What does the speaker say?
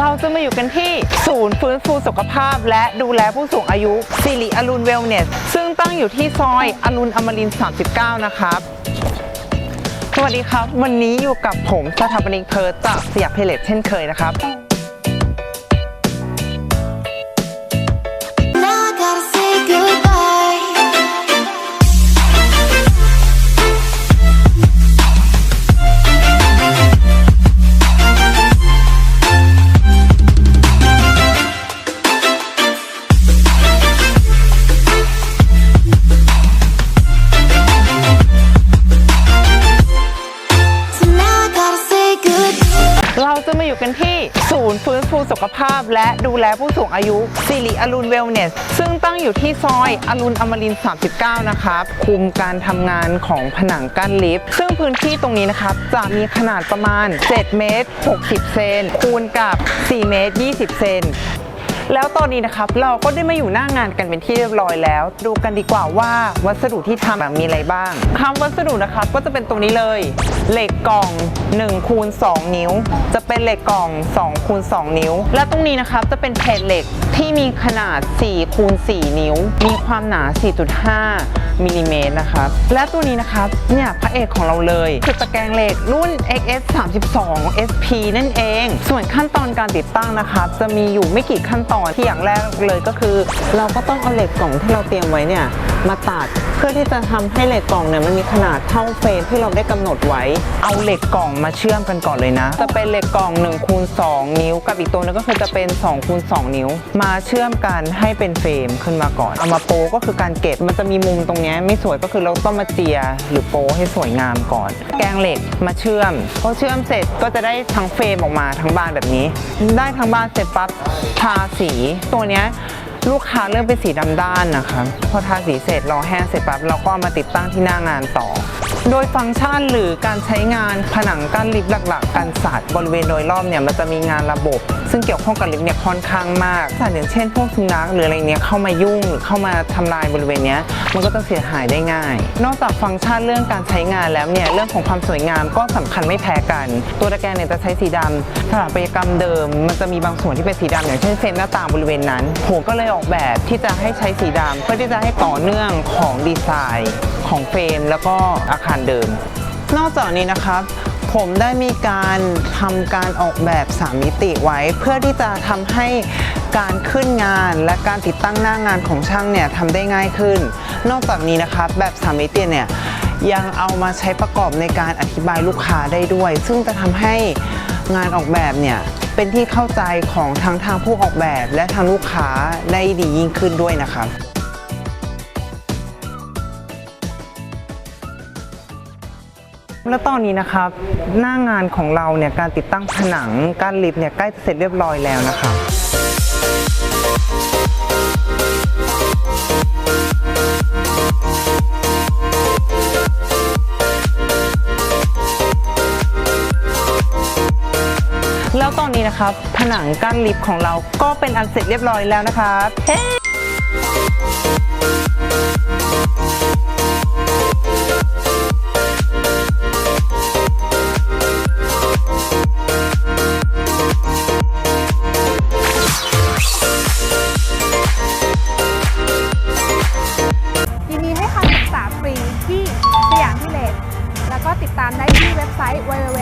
เราจะมาอยู่กันที่ศูนย์ฟื้นฟูสุขภาพ และดูแลผู้สูงอายุสิริอรุณเวลเนส ซึ่งตั้งอยู่ที่ซอยอรุณอมรินทร์39 นะครับสวัสดีครับ วันนี้อยู่กับผมสถาปนิกเพิร์ตจากสยามเพลเลตเช่นเคยนะครับ ศูนย์ฟื้นฟูสุขภาพ และดูแลผู้สูงอายุสิริอรุณเวลเนส ซึ่งตั้งอยู่ที่ซอยอรุณอมรินทร์39 นะครับ คุมการทำงานของผนังกั้นลิฟต์ ซึ่งพื้นที่ตรงนี้นะครับ จะมีขนาดประมาณ 7 เมตร 60 เซนคูณกับ 4 เมตร 20 เซน แล้วตอนนี้นะครับเราก็ได้มาอยู่หน้างานกันเป็นที่เรียบร้อยแล้ว ดูกันดีกว่าว่าวัสดุที่ทำมีอะไรบ้างคำวัสดุนะครับก็จะเป็นตรงนี้เลย เหล็กกล่อง1คูณ2นิ้ว จะเป็นเหล็กกล่อง2คูณ2นิ้ว และตรงนี้นะครับจะเป็นเพจเหล็กที่มีขนาด4คูณ4นิ้ว มีความหนา 4.5 มิลลิเมตรนะครับและตัวนี้นะครับเนี่ยพระเอกของเราเลยคือตะแกรงเหล็กรุ่น XS 32 SP นั่นเอง ส่วนขั้นตอนการติดตั้งนะครับจะมีอยู่ไม่กี่ขั้นตอนที่อย่างแรกเลยก็คือ เราก็ต้องเอาเหล็กกล่องที่เราเตรียมไว้เนี่ยมาตัดเพื่อที่จะทำให้เหล็กกล่องเนี่ยมันมีขนาดเท่าเฟรมที่เราได้กำหนดไว้ เอาเหล็กกล่องมาเชื่อมกันก่อนเลยนะ จะเป็นเหล็กกล่อง1คูณ2นิ้ว กับอีกตัวนึงก็คือจะเป็น2คูณ2นิ้ว มาเชื่อมกันให้เป็นเฟรมขึ้นมาก่อน เอามาโปก็คือการเก็บมันจะมีมุมตรงเนี้ยไม่สวยก็คือเราต้องมาเจียหรือโปะให้สวยงามก่อน แกงเหล็กมาเชื่อมพอเชื่อมเสร็จก็จะได้ทั้งเฟรมออกมาทั้งบานแบบนี้ ได้ทั้งบานเสร็จปั๊บทาสีตัวเนี้ยลูกค้าเลือกเป็นสีดำด้านนะคะพอทาสีเสร็จรอแห้งเสร็จปั๊บเราก็มาติดตั้งที่หน้างานต่อ โดยฟังก์ชันหรือการใช้งานผนังกั้นลิฟต์หลักๆกันศาสตร์บริเวณโดยรอบเนี่ยมันจะมีงานระบบ ซึ่งเกี่ยวข้องกับลิฟต์เนี่ยค่อนข้างมากสัตว์อย่างเช่นพวกสุนัขหรืออะไรเนี้ยเข้ามายุ่งหรือเข้ามาทำลายบริเวณเนี้ยมันก็จะเสียหายได้ง่าย นอกจากฟังก์ชันเรื่องการใช้งานแล้วเนี่ยเรื่องของความสวยงามก็สำคัญไม่แพ้กัน ตัวตะแกรงเนี่ยจะใช้สีดำสถาปัตยกรรมเดิม มันจะมีบางส่วนที่เป็นสีดำอย่างเช่นเฟรมหน้าต่างบริเวณนั้นผมก็เลยออกแบบที่จะให้ใช้สีดำเพื่อที่จะให้ต่อเนื่องของดีไซน์ของเฟรมแล้วก็อาคารเดิม นอกจากนี้นะครับ ผมได้มีการทำการออกแบบ3มิติไว้ เพื่อที่จะทำให้การขึ้นงานและการติดตั้งหน้างานของช่างเนี่ยทำได้ง่ายขึ้น นอกจากนี้นะครับแบบ3มิติเนี่ยยังเอามาใช้ประกอบในการอธิบายลูกค้าได้ด้วย ซึ่งจะทำให้งานออกแบบเนี่ยเป็นที่เข้าใจของทั้งทางผู้ออกแบบและทางลูกค้าได้ดียิ่งขึ้นด้วยนะครับ และตอนนี้นะครับหน้างานของเราเนี่ยการติดตั้งผนังกั้นลิฟต์เนี่ยใกล้จะเสร็จเรียบร้อยแล้วนะครับแล้วตอนนี้นะครับผนังกั้นลิฟต์ของเราก็เป็นอันเสร็จเรียบร้อยแล้วนะครับเฮ้ wire